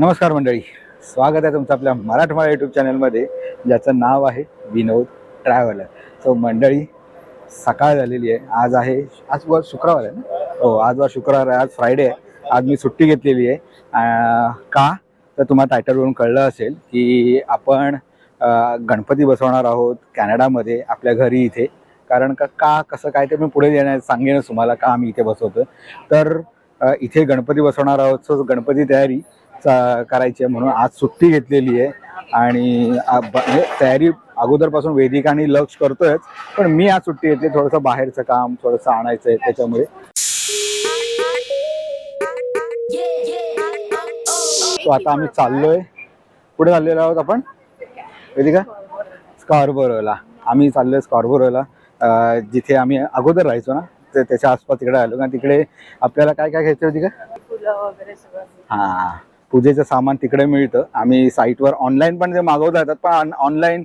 नमस्कार मंडळी. स्वागत आहे तुमचं आपल्या मराठवाडा यूट्यूब चॅनलमध्ये ज्याचं नाव आहे विनोद ट्रॅव्हलर सो मंडळी सकाळ झालेली आहे. आज आहे आज वर शुक्रवार आहे ना? हो आज वर शुक्रवार आहे. आज फ्रायडे आहे. आज मी सुट्टी घेतलेली आहे. का? तर तुम्हाला टायटलवरून कळलं असेल की आपण गणपती बसवणार आहोत कॅनडामध्ये आपल्या घरी इथे. कारण का का कसं काय ते मी पुढे येणार सांगेनच तुम्हाला का आम्ही इथे बसवतो तर इथे गणपती बसवणार आहोत. सो गणपती तयारी करायची आहे म्हणून आज सुट्टी घेतलेली आहे. आणि तयारी अगोदरपासून वेदिका आणि लक्ष करतोयच. पण मी आज सुट्टी घेतली थोडंसं बाहेरचं काम थोडंसं आणायचं आहे त्याच्यामुळे. सो आता आम्ही चाललोय. कुठे चाललेलो आहोत आपण? वेदिका? स्कॉर्बोरोला. आम्ही चाललोय स्कॉर्बोरोला. जिथे आम्ही अगोदर राहायचो ना त्याच्या आसपास तिकडे आलो. ना तिकडे आपल्याला काय काय घ्यायचं होती का फुलं वगैरे सगळं. हा. पूजेचं सामान तिकडे मिळतं. आम्ही साईटवर ऑनलाईन पण ते मागवता येतात पण ऑनलाईन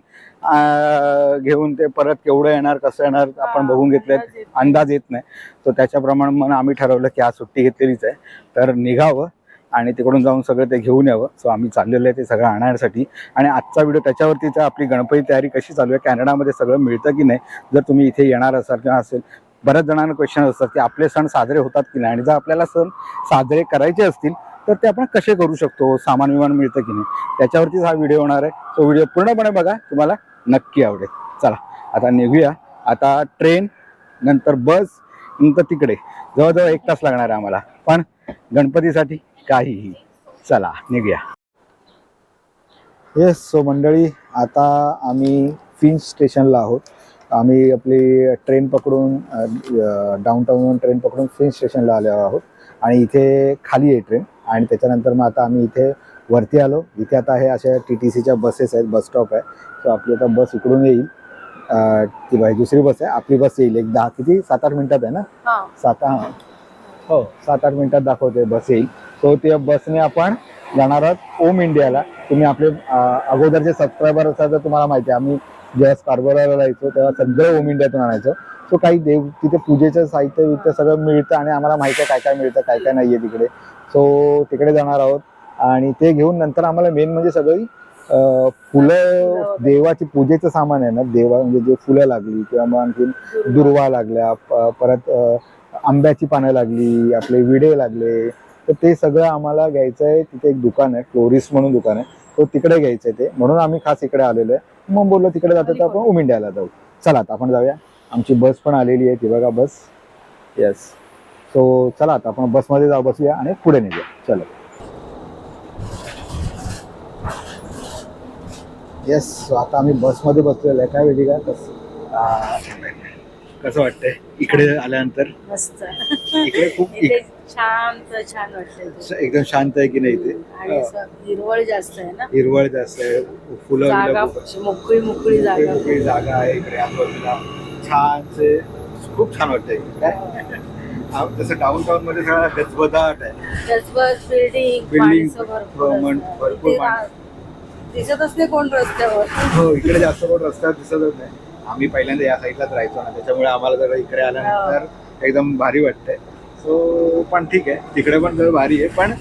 घेऊन ते परत केवढं येणार कसं येणार आपण बघून घेतलं अंदाज येत नाही. तर त्याच्याप्रमाणे मग आम्ही ठरवलं की आज सुट्टी घेतलेलीच आहे. तर निघावं आणि तिकडून जाऊन सगळं ते घेऊन यावं. सो आम्ही चाललेलो आहे ते सगळं आणण्यासाठी आणि आजचा व्हिडिओ त्याच्यावरतीच आपली गणपती तयारी कशी चालू आहे कॅनडामध्ये सगळं मिळतं की नाही जर तुम्ही इथे येणार असाल किंवा असेल बऱ्याच जणांना क्वेश्चन असतात की आपले सण साजरे होतात की नाही? आणि जर आपल्याला सण साजरे करायचे असतील तर ते आपण कसे करू शकतो? सामान विमान मिळतं की नाही? त्याच्यावरतीच हा व्हिडिओ होणार आहे. तो व्हिडिओ पूर्णपणे बघा. तुम्हाला नक्की आवडेल. चला आता निघूया. आता ट्रेन नंतर बस नंतर तिकडे. जवळजवळ एक तास लागणार आहे आम्हाला. पण गणपतीसाठी काहीही. चला निघूया. येस सो मंडळी आता आम्ही फिन स्टेशनला आहोत. आम्ही आपली ट्रेन पकडून डाऊन टाऊनवरून ट्रेन पकडून फिन्च स्टेशनला आलेलो आहोत. आणि इथे खाली आहे ट्रेन आणि त्याच्यानंतर मग आता आम्ही इथे वरती आलो. इथे आता हे अशा टी टी सीच्या बसेस आहेत बस स्टॉप आहे. सो आपली आता बस इकडून येईल. ती बाई दुसरी बस आहे. आपली बस येईल. एक दहा किती? सात आठ मिनिटात आहे ना? हा. सात हां. हो सात आठ मिनिटात दाखवते बस येईल. सो त्या बसने आपण जाणार आहोत ओम इंडियाला तुम्ही आपले अगोदरचे सबस्क्रायबर असाल तर तुम्हाला माहिती आहे. आम्ही जेव्हा स्कॉर्बोराला जायचो तेव्हा सगळं ओम इंडियातून आणायचो. सो काही देव तिथे पूजेचं साहित्य वित्य सगळं मिळतं आणि आम्हाला माहिती आहे काय काय मिळतं काय काय नाही आहे तिकडे. सो तिकडे जाणार आहोत. आणि ते घेऊन नंतर आम्हाला मेन म्हणजे सगळी फुलं देवाची पूजेचं सामान आहे ना? देवा म्हणजे जे फुलं लागली किंवा मग आणखी दुर्वा. लागल्या परत आंब्याची पानं लागली आपले विडे लागले. तर ते सगळं आम्हाला घ्यायचं आहे. तिथे एक दुकान आहे फ्लोरिस्ट म्हणून दुकान आहे. तो तिकडे घ्यायचं आहे ते. म्हणून आम्ही खास इकडे आलेलो आहे. मग बोललो तिकडे जातो तर आपण उम इंडियाला जाऊ. चला आता आपण जाऊया. आमची बस पण आलेली आहे. ती बघा बस. येस सो चला आता आपण बसमध्ये जाऊ बसूया आणि पुढे निघूया. चलो. येस आता आम्ही बसमध्ये बसलेलो आहे. काय वेगळी का कसं कसं वाटतंय? इकडे आल्यानंतर? मस्त. इकडे खूप शांत छान वाटतं एकदम शांत आहे की नाही इथे? आणि असं हिरवळ जास्त आहे ना? हिरवळ जास्त आहे. फुलं जागा बिलं खूप- मोकळी मोकळी मोकळी जागा. मोकळी जागा आहे. इकडे आजूबाजूला छानसे खूप छान वाटतंय. काय? जसं डाऊन टाउनमध्ये सगळा गजबजाट आहे. जसबस बिल्डिंग माणसं भरपूर असतात. भरपूर इथे माणसं. रा- दिसतच नाही कोण रस्त्यावर? हो इकडे जास्त कोण रस्त्यावर दिसतच नाही. आम्ही पहिल्यांदा या साईडलाच राहायचो ना त्याच्यामुळे आम्हाला जरा इकडे आल्यानंतर एकदम भारी वाटतंय. सो पण ठीक आहे तिकडे पण जर भारी आहे पण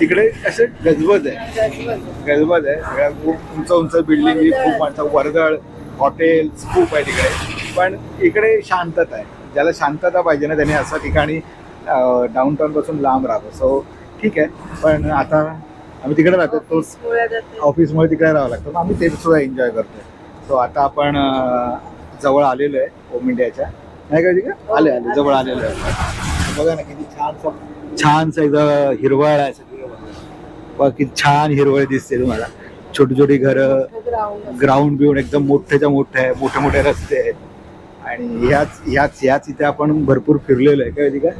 तिकडे असे गजबज आहे. जसबस. गजबज आहे. सगळ्या खूप उंच उंच बिल्डिंग खूप माणसं वर्दळ हॉटेल्स खूप आहे तिकडे. पण इकडे शांतता आहे. ज्याला शांतता पाहिजे ना त्याने असं ठिकाणी डाऊन टाऊन पासून लांब राहावं. सो ठीक आहे. पण आता आम्ही तिकडे राहतो तो गोळ्या जाते. ऑफिसमुळे तिकडे राहावं लागतं. मग आम्ही ते सुद्धा एन्जॉय करतोय. सो आता आपण जवळ आलेलो आहे ओम इंडियाच्या नाही का तिकडे? आले आले जवळ आलेलो आहे. बघा ना किती छान छानसं एकदम हिरवळ आहे. बघा किती छान हिरवळ दिसते तुम्हाला. छोटी छोटी घरं. ग्राउंड बिऊंड एकदम मोठ्याच्या मोठे आहे मोठे मोठे रस्ते आहेत. आणि ह्याच ह्याच ह्याच इथे आपण भरपूर फिरलेलो आहे. काय का?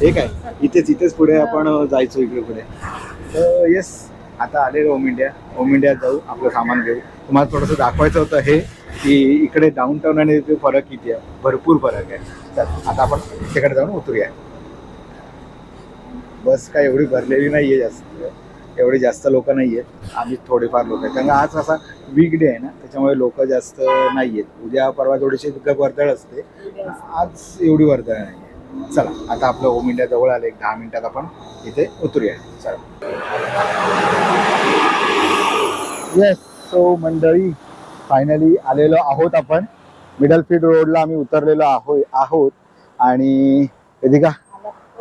हे काय? इथेच इथेच पुढे आपण जायचो इकडे पुढे. तर येस आता आलेलो ओम इंडिया ओम इंडियात जाऊ आपलं सामान घेऊ. तुम्हाला थोडंसं दाखवायचं होतं हे की इकडे डाऊन टाऊन आणि इथे फरक किती आहे? भरपूर फरक आहे. चल आता आपण तिकडे जाऊन उतरूया. बस काय एवढी भरलेली नाही आहे जास्त. एवढे जास्त लोक नाही आहेत आम्ही थोडेफार लोक आहेत. कारण आज असा वीक डे आहे ना त्याच्यामुळे लोक जास्त नाही आहेत उद्या परवा थोडीशी वर्दळ असते. आज एवढी वर्दळ नाही आहे चला आता आपलं ओम इंडिया जवळ आलं एक दहा मिनिटात आपण इथे उतरूया. चला. येस सो मंडळी फायनली आलेलो आहोत आपण. मिडल फील्ड रोडला आम्ही उतरलेलो आहो आहोत. आणि वेदिका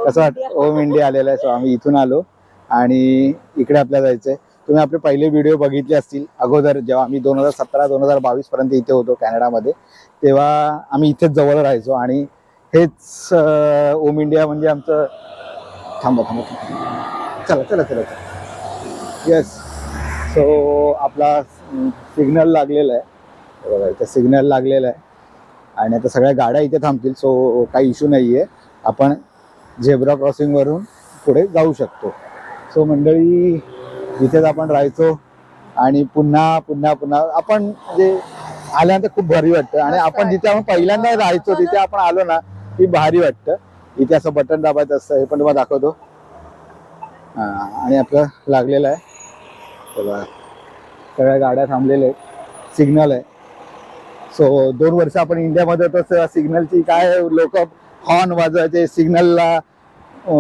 कसं वाटतं? ओम इंडिया आलेला आहे सो आम्ही इथून आलो. आणि इकडे आपल्याला जायचंय. तुम्ही आपले पहिले व्हिडिओ बघितले असतील अगोदर जेव्हा आम्ही दोन हजार सतरा दोन हजार बावीस पर्यंत इथे होतो कॅनडामध्ये तेव्हा आम्ही इथेच जवळ राहायचो आणि हेच ओम इंडिया म्हणजे आमचं थांबा थांबा थांबा. चला चला चला चला. येस सो आपला सिग्नल लागलेला आहे. बघा इथं सिग्नल लागलेला आहे. आणि आता सगळ्या गाड्या इथे थांबतील सो काही इश्यू नाही आहे आपण झेब्रा क्रॉसिंगवरून पुढे जाऊ शकतो. सो मंडळी इथेच आपण राहायचो आणि पुन्हा पुन्हा पुन्हा आपण म्हणजे आल्यानंतर खूप भारी वाटतं. आणि आपण जिथे आपण पहिल्यांदा राहायचो तिथे आपण आलो ना की भारी वाटतं. इथे असं बटन दाबायचं असतं हे पण तुम्हाला दाखवतो. हा, आणि आपलं लागलेलं आहे. हे बघा. सगळ्या गाड्या थांबलेल्या आहेत. सिग्नल आहे. सो दोन वर्ष आपण इंडियामध्ये होतो सिग्नलची काय लोक हॉर्न वाजवायचे सिग्नलला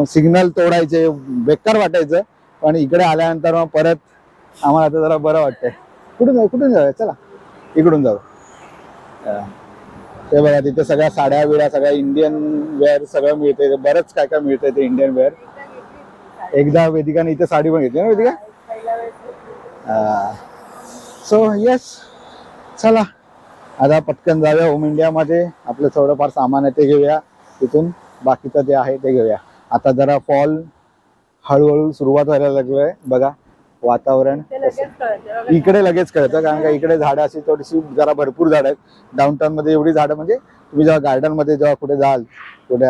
सिग्नल तोडायचे बेकार वाटायचं. पण इकडे आल्यानंतर मग परत आम्हाला आता जरा बरं वाटतंय. कुठून जाऊ कुठून जाऊया? चला इकडून जाऊ. ते बघा तिथे सगळ्या साड्या बिड्या सगळ्या इंडियन वेअर सगळं मिळते बरंच काय काय मिळतंय ते इंडियन वेअर एकदा वेदिकाने इथे साडी पण घेतली ना वेदिका? सो येस चला आता पटकन जाऊया होम इंडियामध्ये आपलं थोडंफार सामान आहे ते घेऊया. तिथून बाकीचं जे आहे ते घेऊया. आता जरा फॉल हळूहळू सुरुवात व्हायला लागलोय. बघा वातावरण इकडे लगेच कळतं कारण का इकडे झाडं अशी थोडीशी जरा भरपूर झाडं आहेत. डाऊन मध्ये एवढी झाडं म्हणजे तुम्ही जेव्हा गार्डनमध्ये जेव्हा कुठे जाल कुठे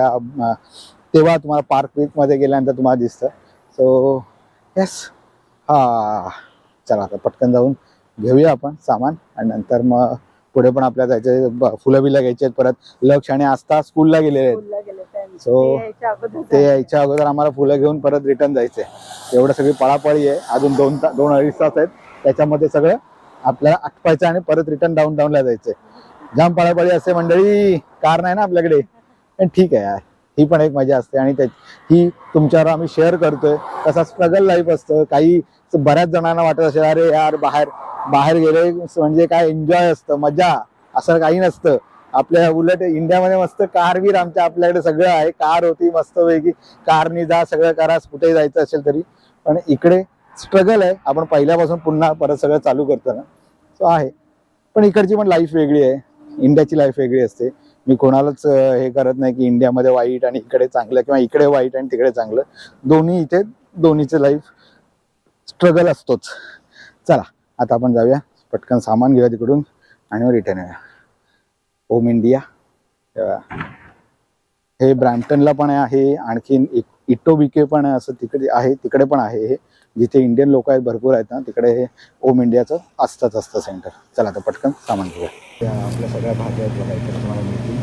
तेव्हा तुम्हाला पार्कमध्ये गेल्यानंतर तुम्हाला दिसतं. सो येस हा चला आता पटकन जाऊन घेऊया आपण सामान आणि नंतर मग पुढे पण आपल्याला जायचं फुलं बिलं घ्यायची आहेत परत. लक्ष आणि आस्था स्कूलला गेलेले आहेत. So, ते यायच्या अगोदर आम्हाला फुलं घेऊन परत रिटर्न जायचंय एवढं सगळी पळापळी आहे. अजून दोन ता दोन अडीच तास आहेत. त्याच्यामध्ये सगळं आपल्याला आटपायचं आणि परत रिटर्न डाऊन डाऊनला जायचंय. जाम पळापळी असते मंडळी. कार नाही ना आपल्याकडे. पण ठीक आहे यार. ही पण एक मजा असते. आणि त्या- ही तुमच्यावर आम्ही शेअर करतोय. तसा स्ट्रगल लाईफ असतं. काही बऱ्याच जणांना वाटत असेल अरे यार बाहेर बाहेर गेले म्हणजे काय एन्जॉय असतं मजा. असं काही नसतं. आपल्या उलट इंडियामध्ये मस्त कारवीर आमच्या आपल्याकडे सगळं आहे. कार होती मस्त पैकी कारनी जा सगळं करा कुठे जायचं असेल तरी. पण इकडे स्ट्रगल आहे. आपण पहिल्यापासून पुन्हा परत सगळं चालू करतो ना सो आहे. पण इकडची पण लाईफ वेगळी आहे. इंडियाची लाईफ वेगळी असते. मी कोणालाच हे करत नाही की इंडियामध्ये वाईट आणि इकडे चांगलं किंवा इकडे वाईट आणि तिकडे चांगलं. दोन्ही इथे दोन्हीचं लाईफ स्ट्रगल असतोच. चला आता आपण जाऊया. पटकन सामान घेऊया तिकडून आणि मग रिटर्न येऊया. Home India. हे ब्रॅम्पटनला पण आहे आणखीन इटोबिके पण आहे असं तिकडे आहे तिकडे पण आहे हे. जिथे इंडियन लोक आहेत भरपूर आहेत ना तिकडे हे ओम इंडियाचं असतंच असतं सेंटर. चला आता पटकन सामान घेऊया. त्या आपल्या सगळ्या भाज्या आहेत तुम्हाला मिळतील.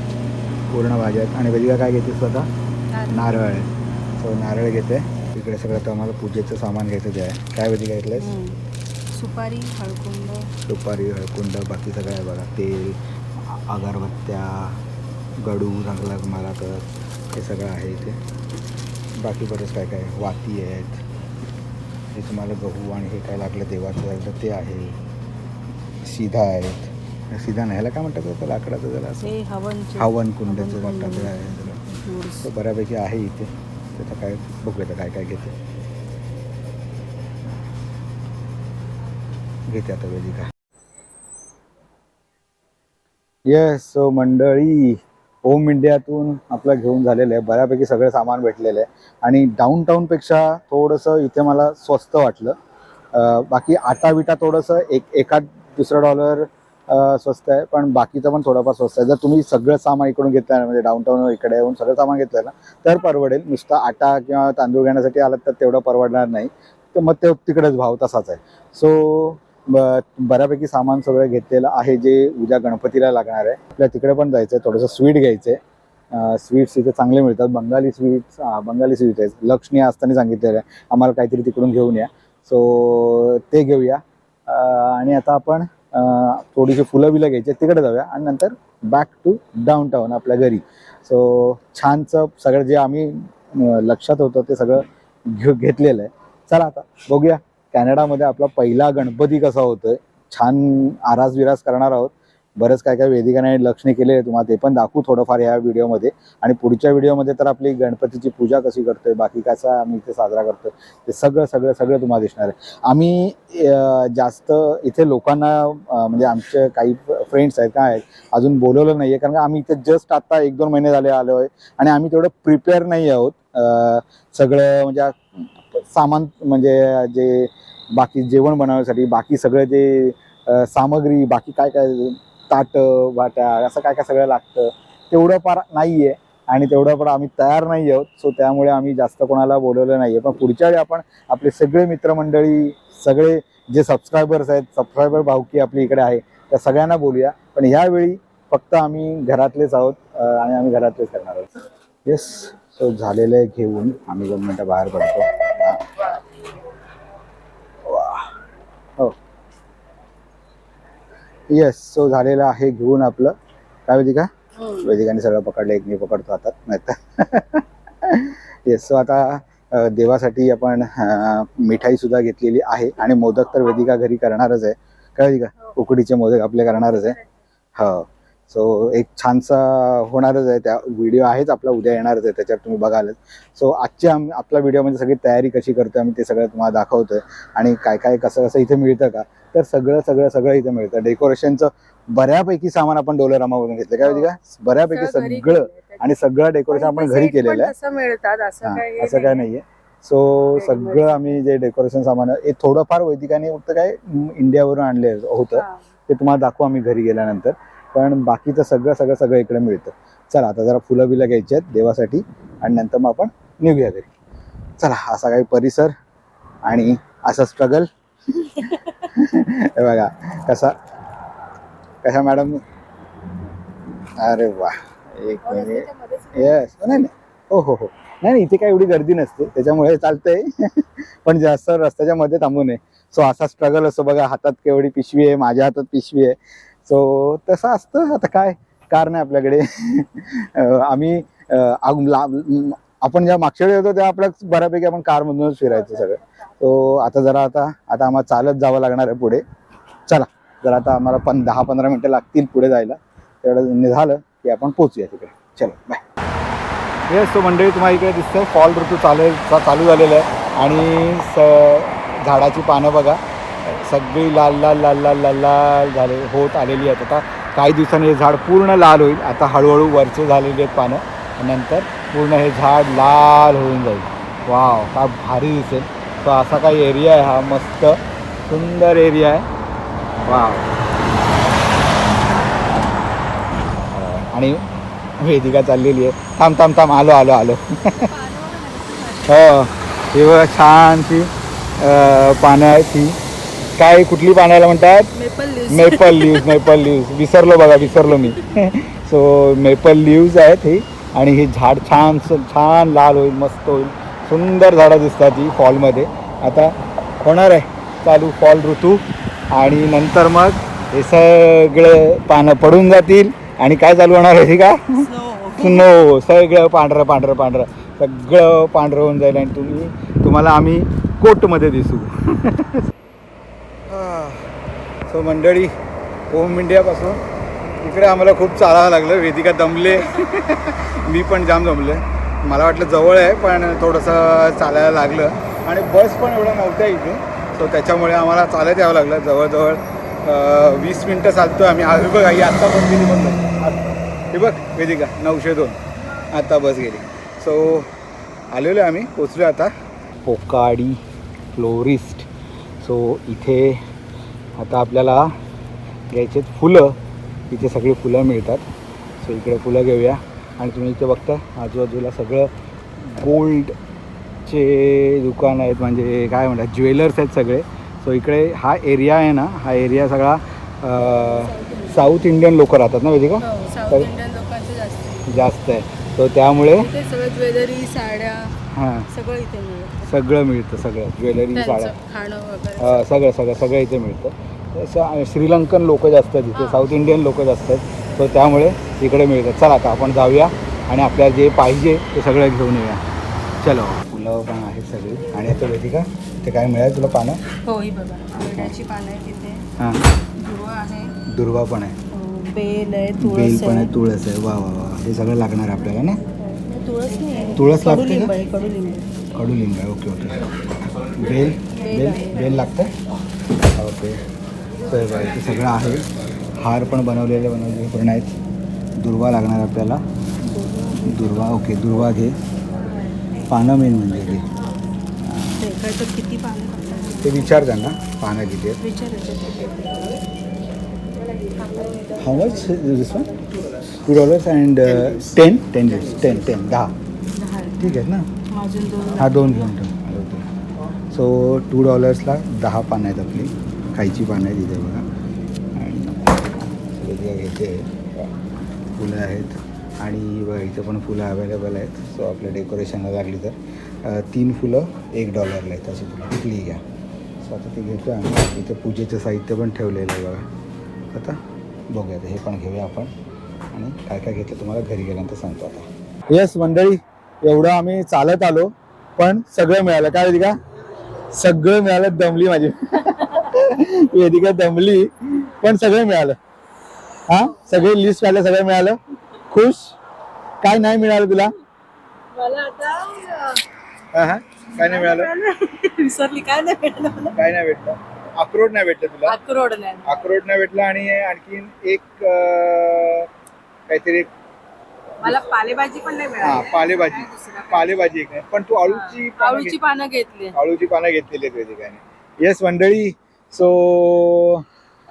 पूर्ण भाज्या आहेत. आणि वेदिका काय घेते स्वतः नारळ. आहे सो नारळ घेते. इकडे सगळं तर आम्हाला पूजेचं सामान घ्यायचं जे आहे काय वेदिका घेतलंय हम्म. सुपारी हळकुंड. सुपारी हळकुंड बाकी सगळं आहे बघा. तेल अगरबत्त्या गडू चांगला मला तर हे सगळं आहे इथे. बाकी बरंच काय काय वाती आहेत. हे तुम्हाला गहू आणि हे काय लागलं देवाचं लागलं ते आहे. सीधा आहेत. सीधा नाही ह्याला काय म्हणतात बरं? लाकडाचं जरा असं. हे हवन कुंडाचं हवन कुंड. टाकलं आहे. तर बऱ्यापैकी आहे इथे. त्याचं काय बघूया काय काय घेते. घेते आता वेदिका येस सो मंडळी होम इंडियातून आपलं घेऊन झालेलं आहे. बऱ्यापैकी सगळं सामान भेटलेलं आहे. आणि डाऊन टाऊनपेक्षा थोडंसं इथे मला स्वस्त वाटलं. बाकी आटा विटा थोडंसं एक एका दुसरं डॉलर स्वस्त आहे. पण बाकीचं पण थोडंफार स्वस्त आहे. जर तुम्ही सगळं सामान इकडून घेतलं ना म्हणजे डाऊन टाऊन इकडे येऊन सगळं सामान घेतलं ना तर परवडेल. नुसतं आटा किंवा तांदूळ घेण्यासाठी आलात तर तेवढं परवडणार नाही. तर मग ते तिकडेच भाव तसाच आहे. सो बऱ्यापैकी सामान सगळं घेतलेलं आहे जे उद्या गणपतीला लागणार आहे. आपल्या तिकडे पण जायचं आहे थोडंसं स्वीट घ्यायचं आहे स्वीट्स इथे चांगले मिळतात. बंगाली स्वीट्स बंगाली स्वीट आहे लक्ष्मी असताना सांगितलेलं आहे. आम्हाला काहीतरी तिकडून घेऊन या. सो ते घेऊया. आणि आता आपण थोडीशी फुलं बिलं घ्यायची तिकडे जाऊया. आणि नंतर बॅक टू डाऊन टाऊन आपल्या घरी. सो छानचं सगळं जे आम्ही लक्षात होतं ते सगळं घेऊ घेतलेलं आहे. चला आता बघूया. कॅनडामध्ये आपला पहिला गणपती कसा होतोय छान आरास विरास करणार आहोत. बरंच काय काय वेदिकाने लक्ष केले तुम्हाला ते पण दाखवू थोडंफार या व्हिडिओमध्ये. आणि पुढच्या व्हिडिओमध्ये तर आपली गणपतीची पूजा कशी करतोय बाकी कसा आम्ही इथे साजरा करतोय ते सगळं सगळं सगळं तुम्हाला दिसणार आहे. आम्ही जास्त इथे लोकांना म्हणजे आमचे काही फ्रेंड्स आहेत काय आहेत अजून बोलवलं नाही आहे कारण का आम्ही इथे जस्ट आता एक दोन महिने झाले आलो आहे आणि आम्ही तेवढं प्रिपेअर नाही आहोत. सगळं म्हणजे सामान म्हणजे जे बाकी जेवण बनवण्यासाठी बाकी सगळं जे सामग्री बाकी काय काय ताटं वाट्या असं काय काय सगळं लागतं तेवढं फार नाही आहे आणि तेवढं पण आम्ही तयार नाही आहोत. सो त्यामुळे आम्ही जास्त कोणाला बोलवलं नाही आहे पण पुढच्या वेळी आपण आपले सगळे मित्रमंडळी सगळे जे सबस्क्रायबर्स आहेत सबस्क्रायबर भावकी आपली इकडे आहे त्या सगळ्यांना बोलूया. पण ह्यावेळी फक्त आम्ही घरातलेच आहोत आणि आम्ही घरातलेच करणार आहोत. येस सो झालेलं आहे घेऊन. आम्ही दोन मिनटं बाहेर पडतो हा. वा. हो येस सो झालेलं आहे घेऊन आपलं. काय माहिती का? वेदिकाने सगळं पकडलं एक मी पकडतो हातात नाही तर येस सो आता देवासाठी आपण मिठाई सुद्धा घेतलेली आहे आणि मोदक तर वेदिका घरी करणारच आहे. काय वेदिका उकडीचे मोदक आपले करणारच आहे. हो. सो एक छानसा होणारच आहे. त्या व्हिडिओ आहेच आपला उद्या येणारच आहे त्याच्यात तुम्ही बघालच. सो आजची आम आपला व्हिडिओमध्ये सगळी तयारी कशी करतो आम्ही ते सगळं तुम्हाला दाखवतोय. आणि काय काय कसं कसं इथे मिळतं का? तर सगळं सगळं सगळं इथे मिळतं. डेकोरेशनचं बऱ्यापैकी सामान आपण डोलेरामामधून घेतलं. काय वेदिका बऱ्यापैकी सगळं आणि सगळं डेकोरेशन आपण घरी केलेलं आहे. असं हा, काय हे असं काय नाही. नाहीये. सो सगळं आम्ही जे डेकोरेशन सामान हे थोडंफार वैदिकाने फक्त काय इंडियावरून आणले होतं. हा. ते तुम्हाला दाखवू आम्ही घरी गेल्यानंतर. पण बाकीचं सगळं सगळं सगळं इकडे मिळतं. चला आता जरा फुलं बिलं घ्यायची आहेत देवासाठी आणि नंतर मग आपण निघूया घरी. चला असा काही परिसर आणि असा स्ट्रगल हे बघा कसा? कशा मॅडम? अरे वा एक मिनिट. त्याच्यामध्येच येस नाही नाही. हो हो हो. नाही नाही इथे काही एवढी गर्दी नसते. त्याच्यामुळे चालतंय. पण जास्त रस्त्याच्या मध्ये थांबू नये. सो असा स्ट्रगल असतो बघा हातात केवढी पिशवी आहे माझ्या हातात पिशवी आहे. सो तसं असतं. आता काय कार नाही आपल्याकडे? आम्ही आपण जेव्हा मागच्या वेळी होतो तेव्हा आपल्या बऱ्यापैकी आपण कारमधूनच फिरायचं सगळं. तो आता जरा आता आता आम्हाला चालत जावं लागणार आहे पुढे. चला जर आता आम्हाला पण दहा पंधरा मिनटं लागतील पुढे जायला. तेवढं झालं की आपण पोचूया तिकडे. चलो बाय येस तो मंडळी तुम्हाला इकडे दिसतंय. फॉल ऋतू चालेल चा- चालू झालेला आहे. आणि स झाडाची पानं बघा. सगळी लाल लाल लाल लाल लाल लाल झाले होत आलेली आहेत. आता काही दिवसांनी हे झाड पूर्ण लाल होईल. आता हळूहळू वरचे झालेली आहेत पानं. नंतर पूर्ण हे झाड लाल होऊन जाईल. वाव का भारी दिसेल. तो असा काही एरिया आहे. हा मस्त सुंदर एरिया आहे. वाव आणि वेदिका चाललेली आहे. थांब थांब थांब. आलो आलो आलो. हो. ही बघा छानशी पानं आहेत ही. काय कुठली पाण्याला म्हणतात. मेपल लिव्ज मेपल लिव्ज विसरलो बघा विसरलो मी. सो मेपल लिव्ज आहेत ही. आणि हे झाड छान छान लाल होईल मस्त होईल. सुंदर झाडं दिसतात ही फॉलमध्ये. आता होणार आहे चालू फॉल ऋतू आणि नंतर मग हे सगळं पानं पडून जातील. आणि काय चालू होणार आहे का? स्नो सगळं पांढरं पांढरं पांढरं. सगळं पांढरं होऊन जाईल आणि तुम्ही तुम्हाला आम्ही कोटमध्ये दिसू. सो मंडळी होम इंडियापासून इकडे आम्हाला खूप चालावं लागलं. वेदिका दमले. मी पण जाम जमले मला वाटलं जवळ आहे पण थोडंसं चालायला लागलं. आणि बस पण एवढं नव्हत्या इथे सो त्याच्यामुळे आम्हाला चालत यावं लागलं. जवळजवळ वीस मिनटं चालतो आम्ही. आज बघ आई आत्ता बस गेली बंद. हे बघ वेदिका नऊशे दोन. आत्ता बस गेली. सो आलेलो आहे आम्ही. पोचलो आता. पोकाडी फ्लोरिस्ट. सो इथे आता आपल्याला घ्यायचे फुलं. इथे सगळी फुलं मिळतात. सो इकडे फुलं घेऊया. आणि तुम्ही इथे बघता आजूबाजूला सगळं गोल्डचे दुकान आहेत म्हणजे काय म्हणतात ज्वेलर्स आहेत सगळे. सो इकडे हा एरिया आहे ना हा एरिया सगळा साऊथ इंडियन लोक राहतात ना वेदिका हो, साऊथ इंडियन लोकांचं जास्त आहे. सो त्यामुळे ज्वेलरी साड्या हां. सगळं इथे मिळतं. सगळं मिळतं सगळं. ज्वेलरी साड्या. सगळं सगळं सगळं इथे मिळतं. श्रीलंकन लोक जास्त आहेत इथे. साऊथ इंडियन लोक जास्त आहेत. सो त्यामुळे इकडे मिळतात चला आता आपण जाऊया आणि आपल्याला जे पाहिजे ते सगळं घेऊन येऊया. चलो. फुलं पण आहेत सगळी. आणि आता वेदिका ते काय मिळालं तुला पानं? हो ही बघा पानं तिथे हां. दुर्वा आहे. दुर्वा पण आहे. हो, बेल आहे बेल तुळस पण आहे आहे. तुळस आहे. वा वा वा. हे सगळं लागणार आहे आपल्याला ना तुळस नाही आहे. तुळस लागते कडुलिंब का? आहे कडुलिंब. कडुलिंब आहे. Okay okay. बेल? बेल आहे. बेल लागतं ओके. तर बघा इथे सगळं आहे. हार पण बनवलेले बनवलेले पूर्ण आहेत. दुर्वा लागणार आपल्याला. दुर्वा ओके दुर्वा घे. पानं मेन म्हणजे लागतात ते विचार त्यांना पानं किती आहेत. विचारायचं how much this one two dollars and ten ten ten ten दहा. आहे. ठीक आहे ना? हा दोन घेऊन ठेव. ओके सो टू डॉलर्सला दहा पानं आहेत आपली. खायची पानं आहेत इथे बघा. आणि घ्यायचे फुलं आहेत आणि बघा इथं पण फुलं अवेलेबल आहेत. सो आपल्या डेकोरेशनला लागली तर. तीन फुलं एक डॉलरला आहेत. अशी फुलं. कुठलीही घ्या. सो आता ते घेतो आम्ही. इथं पूजेचं साहित्य पण ठेवलेलं आहे बघा. आता बघूया हे पण घेऊया आपण. आणि काय काय घेतलं तुम्हाला घरी गेल्यानंतर सांगतो आता. येस मंडळी एवढं आम्ही चालत आलो पण सगळं मिळालं. काय वेदिका? सगळं मिळालं दमली माझी. वेदिका दमली पण सगळं मिळालं. हा? सगळे लिस्ट आलं सगळं मिळालं? खुश? काय नाही मिळालं तुला? मला आता हा, हा. काय नाही मिळालं? विसरली. काय नाही भेटलं मला. काय नाही भेटलं? अक्रोड नाही भेटलं तुला? अक्रोड नाही. अक्रोड नाही भेटलं आणि आणखीन एक अं, काहीतरी एक मला पालेभाजी पण नाही हा मिळाली पालेभाजी पालेभाजी एक नाही पण तू आळूची पानं आळूची पानं घेतली. आळूची पानं घेतलेली आहेत वेदिकाने येस मंडळी. सो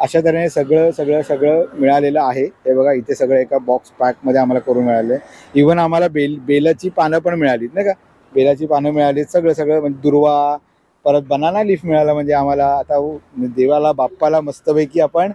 अशा तऱ्हेने सगळं सगळं सगळं मिळालेलं आहे. हे बघा इथे सगळं एका बॉक्स पॅकमध्ये आम्हाला करून मिळालं आहे इव्हन आम्हाला बेल बेलाची पानं पण मिळालीत नाही का? बेलाची पानं मिळालीत सगळं सगळं म्हणजे दुर्वा परत बनाना लीफ मिळाला म्हणजे आम्हाला आता देवाला बाप्पाला मस्तपैकी आपण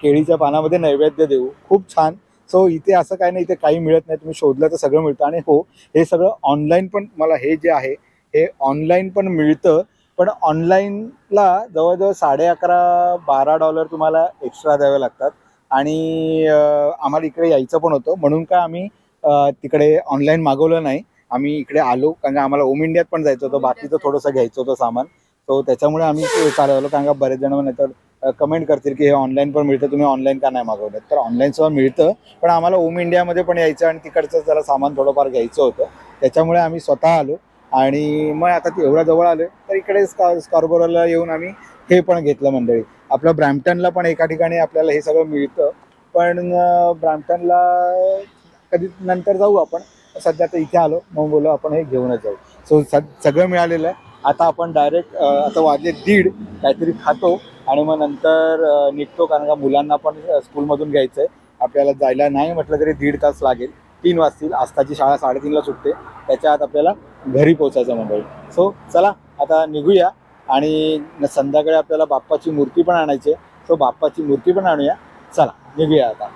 केळीच्या पानामध्ये नैवेद्य देऊ. खूप छान. सो इथे असं काय नाही इथे काही मिळत नाही. तुम्ही शोधलं तर सगळं मिळतं. आणि हो हे सगळं ऑनलाईन पण मला हे जे आहे हे ऑनलाईन पण मिळतं. पण ऑनलाईनला जवळजवळ साडे अकरा बारा डॉलर तुम्हाला एक्स्ट्रा द्यावे लागतात. आणि आम्हाला इकडे यायचं पण होतं. म्हणून काय आम्ही तिकडे ऑनलाईन मागवलं नाही. आम्ही इकडे आलो कारण आम्हाला ओम इंडियात पण जायचं होतं. बाकीचं थोडंसं घ्यायचं होतं सामान. सो त्याच्यामुळे आम्ही ते चालवलं कारण का बरेच जण नाही तर कमेंट करतील की हे ऑनलाईन पण मिळतं तुम्ही ऑनलाईन का नाही मागवलं? तर ऑनलाईन सुद्धा मिळतं. पण आम्हाला ओम इंडियामध्ये पण यायचं आणि तिकडचं जरा सामान थोडंफार घ्यायचं होतं. त्याच्यामुळे आम्ही स्वतः आलो. आणि मग आता ते एवढ्या जवळ आले तर इकडे स्कार स्कॉर्बोरोला येऊन आम्ही हे पण घेतलं मंडळी. आपलं ब्रॅम्प्टनला पण एका ठिकाणी आपल्याला हे सगळं मिळतं. पण ब्रॅम्प्टनला कधी नंतर जाऊ आपण. सध्या तर इथे आलो मग बोलो आपण हे घेऊनच जाऊ. सो सगळं मिळालेलं आहे. आता आपण डायरेक्ट आता वाजले दीड काहीतरी खातो आणि मग नंतर निघतो कारण का मुलांना पण स्कूलमधून घ्यायचं आहे आपल्याला जायला नाही म्हटलं तरी दीड तास लागेल. तीन वाजतील. आस्ताची शाळा साडेतीनला सुटते. त्याच्या आत आपल्याला घरी पोचायचं मंडळी सो चला आता निघूया. आणि संध्याकाळी आपल्याला बाप्पाची मूर्ती पण आणायची आहे. सो बाप्पाची मूर्ती पण आणूया. चला निघूया आता.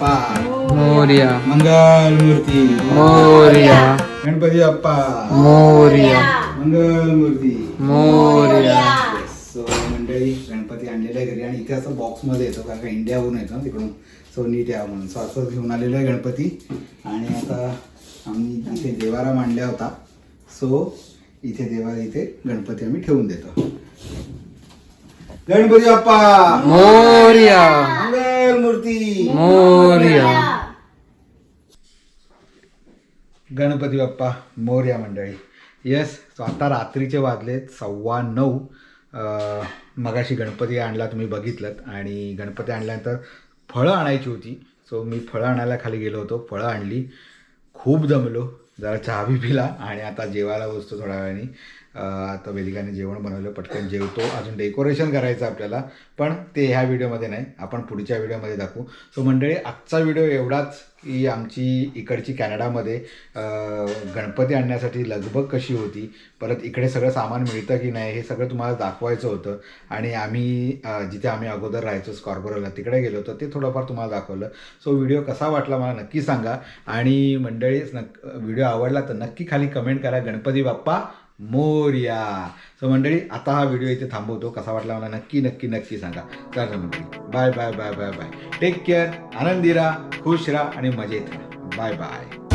बाप्पा मोर्या मंगल मूर्ती मोर्या गणपती बाप्पा मोर्या मंगल मूर्ती मोर्या सो मंडळी गणपती आणलेला आहे घरी आणि इथे असं बॉक्समध्ये येतो कारण का इंडियाहून येतो ना तिकडून सो नीट म्हणून सो असं घेऊन आलेलो आहे गणपती आणि आता आम्ही इथे देवारा मांडला होता सो इथे देवा इथे गणपती आम्ही ठेवून देतो गणपती बाप्पा. मोर्या. मंगल मूर्ती मोर्या. गणपती बाप्पा मोर्या मंडळी. येस सो आता रात्रीचे वाजलेत सव्वा नऊ. मगाशी गणपती आणला तुम्ही बघितलं आणि गणपती आणल्यानंतर फळं आणायची होती. सो मी फळं आणायला खाली गेलो होतो. फळं आणली. खूप दमलो जरा चहा बी पिला आणि आता जेवायला बसतो थोड्या वेळाने. आता वेदिकाने जेवण बनवलं पटकन जेवतो. अजून डेकोरेशन करायचं आपल्याला पण ते ह्या व्हिडिओमध्ये नाही. आपण पुढच्या व्हिडिओमध्ये दाखवू. सो मंडळी आजचा व्हिडिओ एवढाच की आमची इकडची कॅनडामध्ये गणपती आणण्यासाठी लगबग कशी होती परत इकडे सगळं सामान मिळतं की नाही हे सगळं तुम्हाला दाखवायचं होतं. आणि आम्ही जिथे आम्ही अगोदर राहायचो स्कॉर्बोरोला तिकडे गेलो होतो ते थोडंफार तुम्हाला दाखवलं. सो व्हिडिओ कसा वाटला मला नक्की सांगा. आणि मंडळी नक व्हिडिओ आवडला तर नक्की खाली कमेंट करा गणपती बाप्पा मोर्या. सो मंडळी आता हा व्हिडिओ इथे थांबवतो. कसा वाटला मला नक्की नक्की नक्की सांगा. चला मंडळी bye bye bye bye bye take care आनंदी राहा खुश राहा आणि मजेत राहा. Bye bye